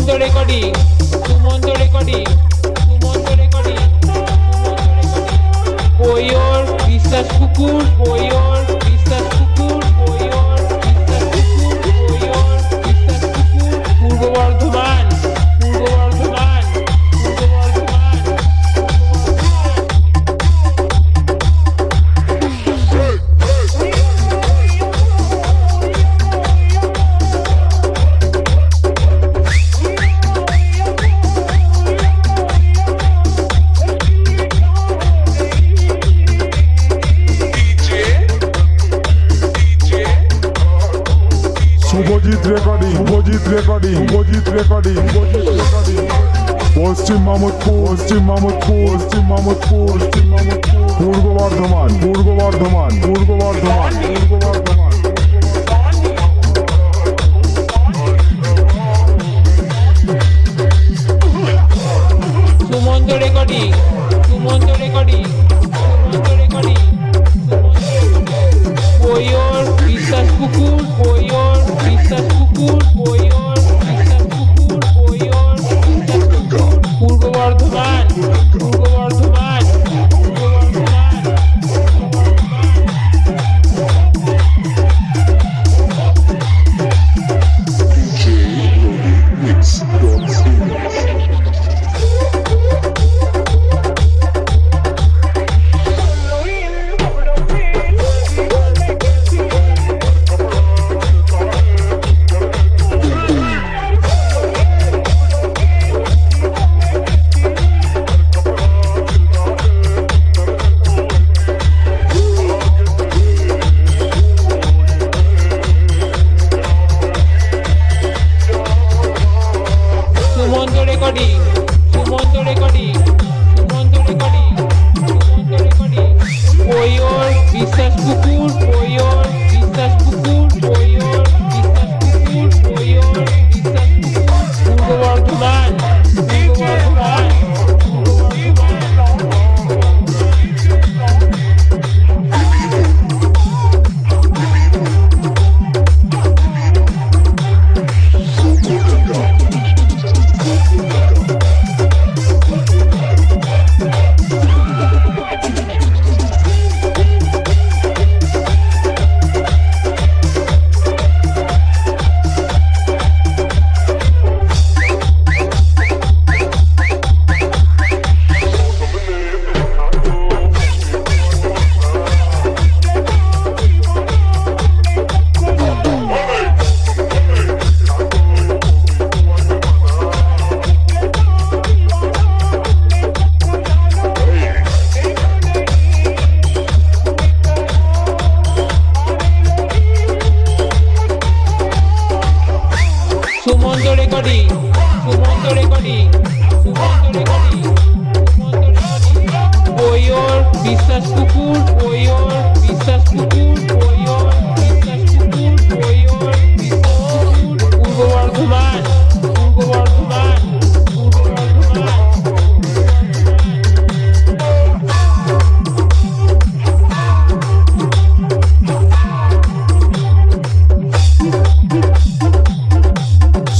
Sumanta recording Sumanta recording Biswas কুকুর পয়োর recording Subhajit recording Subhajit recording Subhajit recording পশ্চিম মামুদপুর পশ্চিম মামুদপুর পশ্চিম মামুদপুর পশ্চিম মামুদপুর পূর্ব Bardhaman Purba Bardhaman Purba Bardhaman Purba Bardhaman Sumanta recording Sumanta recording কুকুর ওয়র Sumanta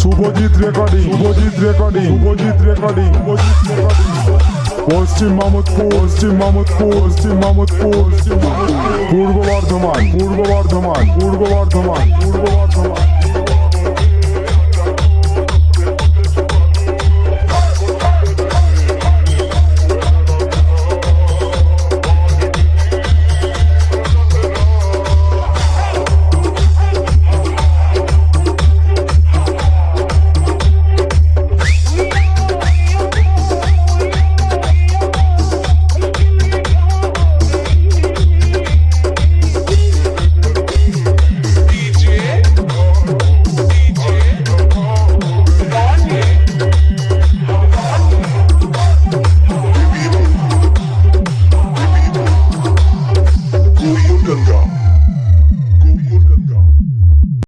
Subhajit recording Subhajit recording Subhajit recording Subhajit পশ্চিম মামুদপুর পশ্চিম মামুদপুর পশ্চিম মামুদপুর পশ্চিম মামুদপুর পূর্ব বর্ধমান পূর্ব বর্ধমান পূর্ব বর্ধমান পূর্ব বর্ধমান